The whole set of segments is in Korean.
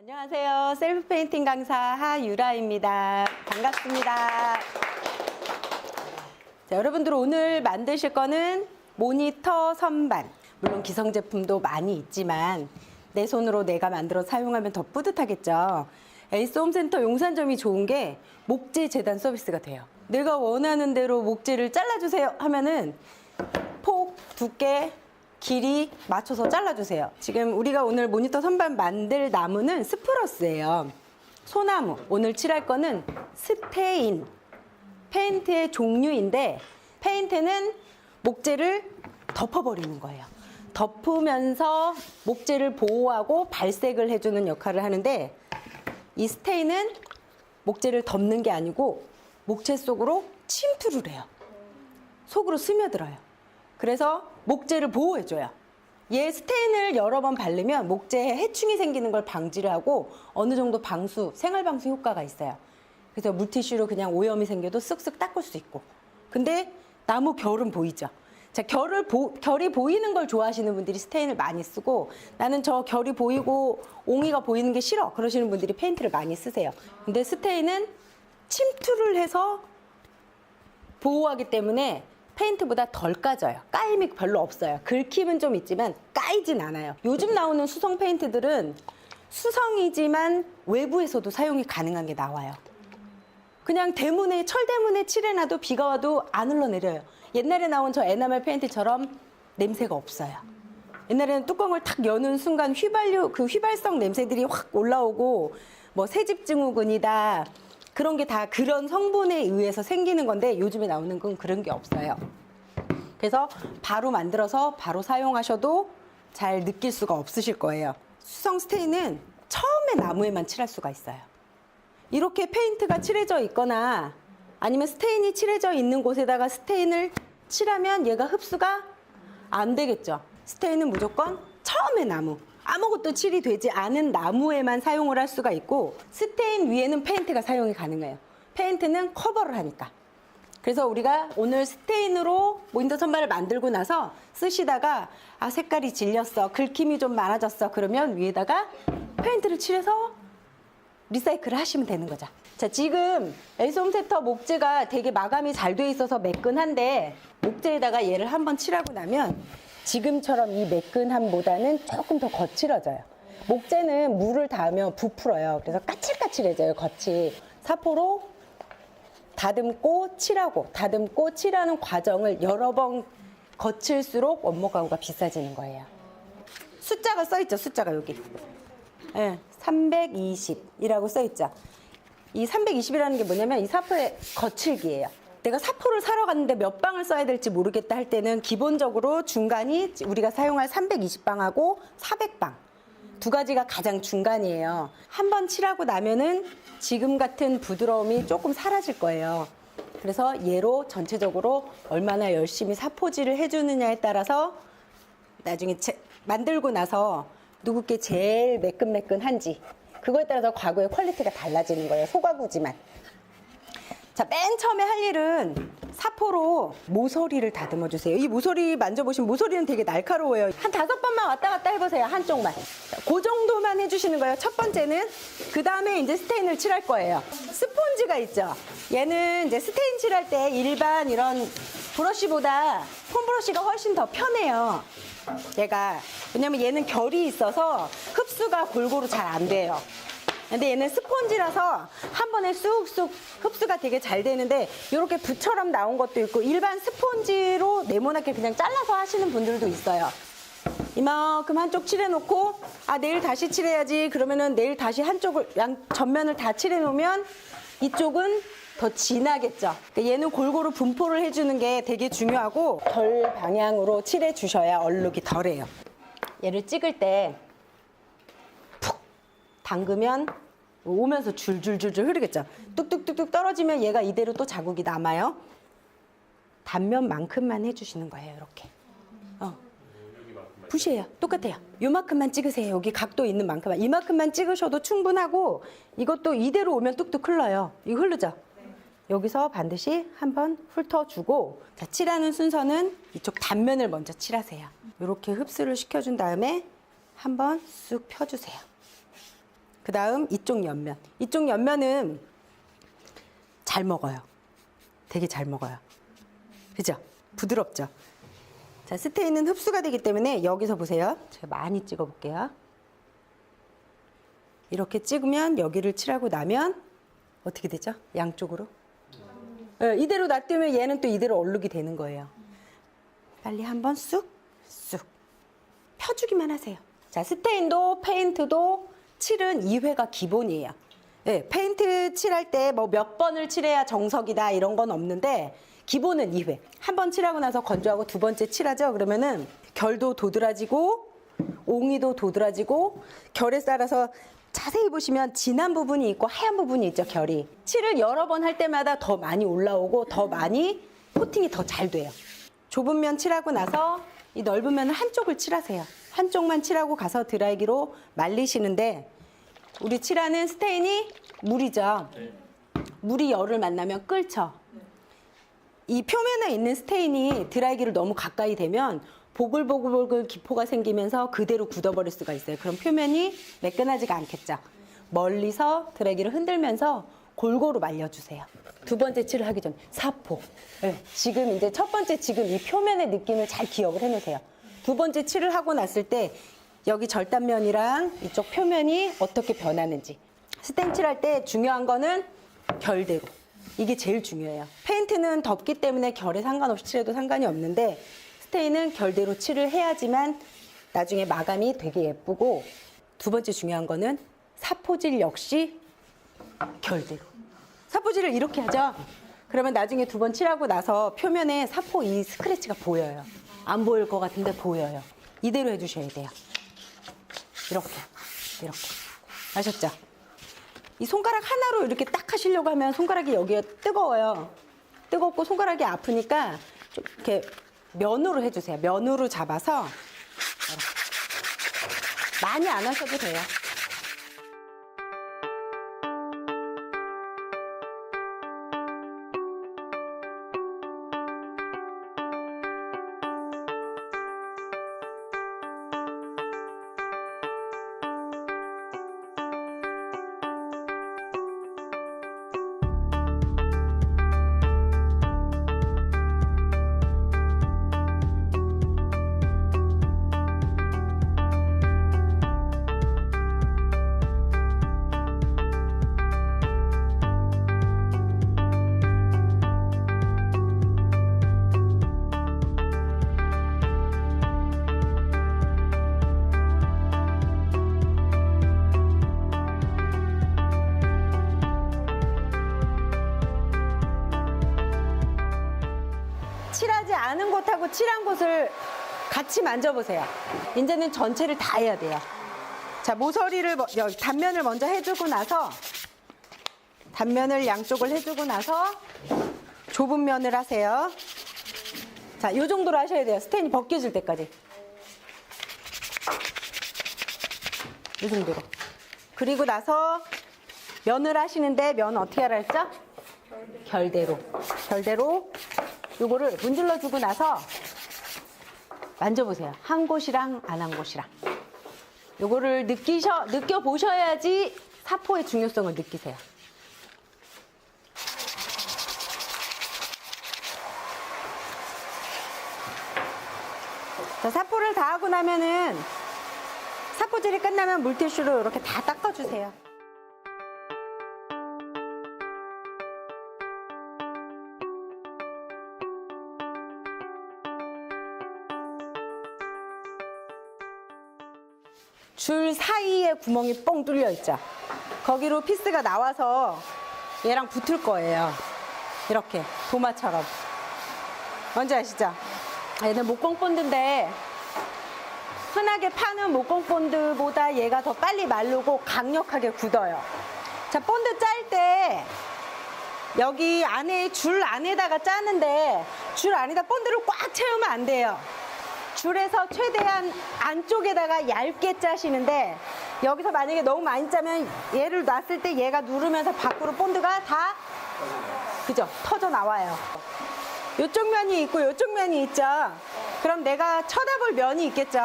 안녕하세요. 셀프 페인팅 강사 하유라입니다. 반갑습니다. 자, 여러분들 오늘 만드실 거는 모니터 선반. 물론 기성 제품도 많이 있지만 내 손으로 내가 만들어 사용하면 더 뿌듯하겠죠. 에이스 홈센터 용산점이 좋은 게 목재 재단 서비스가 돼요. 내가 원하는 대로 목재를 잘라주세요 하면은 폭, 두께, 길이 맞춰서 잘라주세요. 지금 우리가 오늘 모니터 선반 만들 나무는 스프러스예요. 소나무. 오늘 칠할 거는 스테인. 페인트의 종류인데 페인트는 목재를 덮어버리는 거예요. 덮으면서 목재를 보호하고 발색을 해주는 역할을 하는데 이 스테인은 목재를 덮는 게 아니고 목재 속으로 침투를 해요. 속으로 스며들어요. 그래서 목재를 보호해줘요. 얘 스테인을 여러 번 바르면 목재에 해충이 생기는 걸 방지를 하고 어느 정도 방수, 생활 방수 효과가 있어요. 그래서 물티슈로 그냥 오염이 생겨도 쓱쓱 닦을 수 있고. 근데 나무 결은 보이죠? 자, 결을 보, 결이 보이는 걸 좋아하시는 분들이 스테인을 많이 쓰고 나는 저 결이 보이고 옹이가 보이는 게 싫어. 그러시는 분들이 페인트를 많이 쓰세요. 근데 스테인은 침투를 해서 보호하기 때문에 페인트보다 덜 까져요. 까임이 별로 없어요. 긁힘은 좀 있지만 까이진 않아요. 요즘 나오는 수성 페인트들은 수성이지만 외부에서도 사용이 가능한 게 나와요. 그냥 대문에 철대문에 칠해놔도 비가 와도 안 흘러내려요. 옛날에 나온 저 에나멜 페인트처럼 냄새가 없어요. 옛날에는 뚜껑을 탁 여는 순간 휘발유 그 휘발성 냄새들이 확 올라오고 뭐 새집 증후군이다 그런 게 다 그런 성분에 의해서 생기는 건데 요즘에 나오는 건 그런 게 없어요. 그래서 바로 만들어서 바로 사용하셔도 잘 느낄 수가 없으실 거예요. 수성 스테인은 처음에 나무에만 칠할 수가 있어요. 이렇게 페인트가 칠해져 있거나 아니면 스테인이 칠해져 있는 곳에다가 스테인을 칠하면 얘가 흡수가 안 되겠죠. 스테인은 무조건 처음에 나무. 아무것도 칠이 되지 않은 나무에만 사용을 할 수가 있고 스테인 위에는 페인트가 사용이 가능해요. 페인트는 커버를 하니까. 그래서 우리가 오늘 스테인으로 모니터 선반을 만들고 나서 쓰시다가 아 색깔이 질렸어 긁힘이 좀 많아졌어 그러면 위에다가 페인트를 칠해서 리사이클을 하시면 되는 거죠. 자, 지금 홈센터 목재가 되게 마감이 잘 돼 있어서 매끈한데 목재에다가 얘를 한번 칠하고 나면 지금처럼 이 매끈함보다는 조금 더 거칠어져요. 목재는 물을 닿으면 부풀어요. 그래서 까칠까칠해져요, 겉이. 사포로 다듬고 칠하고 다듬고 칠하는 과정을 여러 번 거칠수록 원목 가구가 비싸지는 거예요. 숫자가 써 있죠, 숫자가 여기. 예, 320이라고 써 있죠. 이 320이라는 게 뭐냐면 이 사포의 거칠기예요. 내가 사포를 사러 갔는데 몇 방을 써야 될지 모르겠다 할 때는 기본적으로 중간이 우리가 사용할 320방하고 400방 두 가지가 가장 중간이에요. 한 번 칠하고 나면은 지금 같은 부드러움이 조금 사라질 거예요. 그래서 얘로 전체적으로 얼마나 열심히 사포질을 해주느냐에 따라서 나중에 제- 만들고 나서 누구께 제일 매끈매끈한지 그거에 따라서 과거의 퀄리티가 달라지는 거예요. 소가구지만. 자, 맨 처음에 할 일은 사포로 모서리를 다듬어 주세요. 이 모서리 만져보시면 모서리는 되게 날카로워요. 한 다섯 번만 왔다 갔다 해보세요. 한쪽만. 자, 그 정도만 해주시는 거예요. 첫 번째는. 그 다음에 이제 스테인을 칠할 거예요. 스폰지가 있죠. 얘는 이제 스테인 칠할 때 일반 이런 브러쉬보다 폼 브러쉬가 훨씬 더 편해요. 얘가. 왜냐면 얘는 결이 있어서 흡수가 골고루 잘 안 돼요. 근데 얘는 스폰지라서 한 번에 쑥쑥 흡수가 되게 잘 되는데 이렇게 붓처럼 나온 것도 있고 일반 스폰지로 네모나게 그냥 잘라서 하시는 분들도 있어요. 이만큼 한쪽 칠해놓고 아 내일 다시 칠해야지 그러면은 내일 다시 한쪽을 양 전면을 다 칠해놓으면 이쪽은 더 진하겠죠. 그러니까 얘는 골고루 분포를 해주는 게 되게 중요하고 덜 방향으로 칠해 주셔야 얼룩이 덜해요. 얘를 찍을 때 담그면 오면서 줄줄줄줄 흐르겠죠. 뚝뚝뚝뚝 떨어지면 얘가 이대로 또 자국이 남아요. 단면만큼만 해주시는 거예요, 이렇게. 어. 붓이에요. 똑같아요. 요만큼만 찍으세요. 여기 각도 있는 만큼만. 이만큼만 찍으셔도 충분하고 이것도 이대로 오면 뚝뚝 흘러요. 이거 흐르죠? 여기서 반드시 한번 훑어주고 자, 칠하는 순서는 이쪽 단면을 먼저 칠하세요. 이렇게 흡수를 시켜준 다음에 한번 쑥 펴주세요. 그 다음 이쪽 옆면. 이쪽 옆면은 잘 먹어요. 되게 잘 먹어요. 그죠? 부드럽죠? 자, 스테인은 흡수가 되기 때문에 여기서 보세요. 제가 많이 찍어 볼게요. 이렇게 찍으면 여기를 칠하고 나면 어떻게 되죠? 양쪽으로? 예, 이대로 놔두면 얘는 또 이대로 얼룩이 되는 거예요. 빨리 한번 쑥, 쑥. 펴주기만 하세요. 자, 스테인도 페인트도 칠은 2회가 기본이에요. 예, 페인트 칠할 때 뭐 몇 번을 칠해야 정석이다 이런 건 없는데 기본은 2회. 한 번 칠하고 나서 건조하고 두 번째 칠하죠. 그러면은 결도 도드라지고 옹이도 도드라지고 결에 따라서 자세히 보시면 진한 부분이 있고 하얀 부분이 있죠, 결이. 칠을 여러 번 할 때마다 더 많이 올라오고 더 많이 코팅이 더 잘 돼요. 좁은 면 칠하고 나서 이 넓은 면은 한쪽을 칠하세요. 한쪽만 칠하고 가서 드라이기로 말리시는데 우리 칠하는 스테인이 물이죠. 물이 열을 만나면 끓죠. 이 표면에 있는 스테인이 드라이기를 너무 가까이 대면 보글보글보글 기포가 생기면서 그대로 굳어버릴 수가 있어요. 그럼 표면이 매끈하지가 않겠죠. 멀리서 드라이기를 흔들면서 골고루 말려주세요. 두 번째 칠을 하기 전 사포. 네, 지금 이제 첫 번째 지금 이 표면의 느낌을 잘 기억을 해놓으세요. 두 번째 칠을 하고 났을 때 여기 절단면이랑 이쪽 표면이 어떻게 변하는지. 스텐 칠 할 때 중요한 거는 결대로. 이게 제일 중요해요. 페인트는 덥기 때문에 결에 상관없이 칠해도 상관이 없는데 스테인은 결대로 칠을 해야지만 나중에 마감이 되게 예쁘고 두 번째 중요한 거는 사포질 역시 결대로. 사포질을 이렇게 하죠. 그러면 나중에 두 번 칠하고 나서 표면에 사포 이 스크래치가 보여요. 안 보일 것 같은데 보여요. 이대로 해주셔야 돼요. 이렇게, 이렇게. 아셨죠? 이 손가락 하나로 이렇게 딱 하시려고 하면 손가락이 여기가 뜨거워요. 뜨겁고 손가락이 아프니까 좀 이렇게 면으로 해주세요. 면으로 잡아서. 많이 안 하셔도 돼요. 곳하고 칠한 곳을 같이 만져보세요. 이제는 전체를 다 해야 돼요. 자, 모서리를, 뭐- 단면을 먼저 해주고 나서, 단면을 양쪽을 해주고 나서, 좁은 면을 하세요. 자, 요 정도로 하셔야 돼요. 스텐이 벗겨질 때까지. 이 정도로. 그리고 나서, 면을 하시는데, 면 어떻게 하라 했죠? 결대로. 결대로 요거를 문질러 주고 나서 만져보세요. 한 곳이랑 안 한 곳이랑. 요거를 느끼셔, 느껴보셔야지 사포의 중요성을 느끼세요. 자, 사포를 다 하고 나면은 사포질이 끝나면 물티슈로 이렇게 다 닦아주세요. 줄 사이에 구멍이 뻥 뚫려 있죠. 거기로 피스가 나와서 얘랑 붙을 거예요. 이렇게 도마처럼. 뭔지 아시죠? 얘는 목공 본드인데 흔하게 파는 목공 본드보다 얘가 더 빨리 마르고 강력하게 굳어요. 자, 본드 짤 때 여기 안에 줄 안에다가 짜는데 줄 안에다 본드를 꽉 채우면 안 돼요. 줄에서 최대한 안쪽에다가 얇게 짜시는데 여기서 만약에 너무 많이 짜면 얘를 놨을 때 얘가 누르면서 밖으로 본드가 다 그죠 터져 나와요. 이쪽 면이 있고 이쪽 면이 있죠. 그럼 내가 쳐다볼 면이 있겠죠.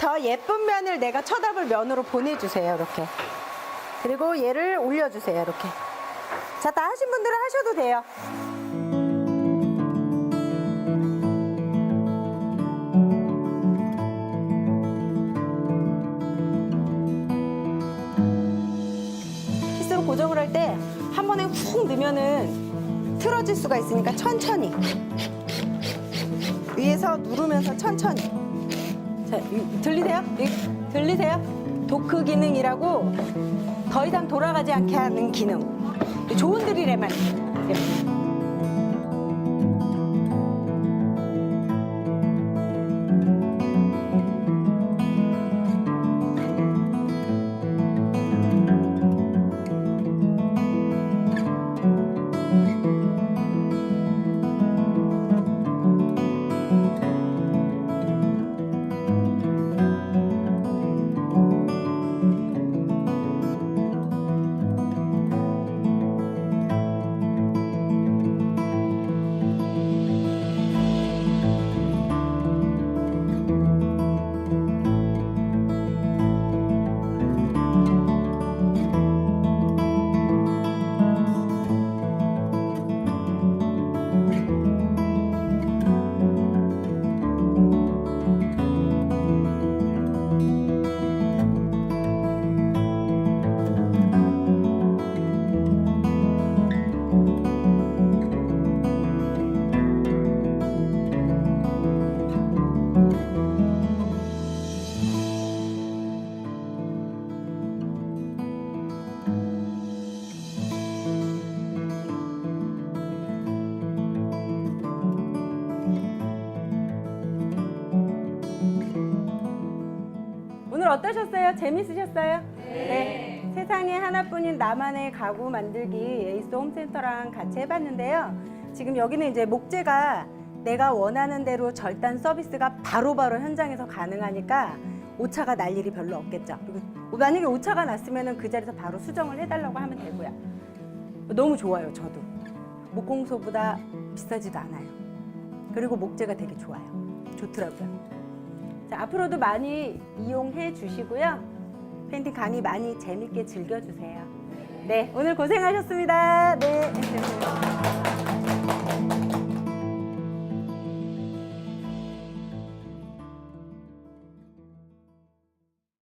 더 예쁜 면을 내가 쳐다볼 면으로 보내주세요. 이렇게 그리고 얘를 올려주세요, 이렇게. 자, 다 하신 분들은 하셔도 돼요. 한 번에 훅 넣으면은 틀어질 수가 있으니까 천천히 위에서 누르면서 천천히 자 이- 들리세요? 이- 들리세요? 도크 기능이라고 더 이상 돌아가지 않게 하는 기능 좋은 드릴에만 있어요. 오늘 어떠셨어요? 재밌으셨어요? 네. 세상에 하나뿐인 나만의 가구 만들기 에이스 홈센터랑 같이 해봤는데요. 지금 여기는 이제 목재가 내가 원하는 대로 절단 서비스가 바로 바로 현장에서 가능하니까 오차가 날 일이 별로 없겠죠. 그리고 만약에 오차가 났으면 그 자리에서 바로 수정을 해달라고 하면 되고요. 너무 좋아요, 저도. 목공소보다 비싸지도 않아요. 그리고 목재가 되게 좋아요. 좋더라고요. 자, 앞으로도 많이 이용해 주시고요. 페인팅 강의 많이 재밌게 즐겨주세요. 네, 오늘 고생하셨습니다. 네.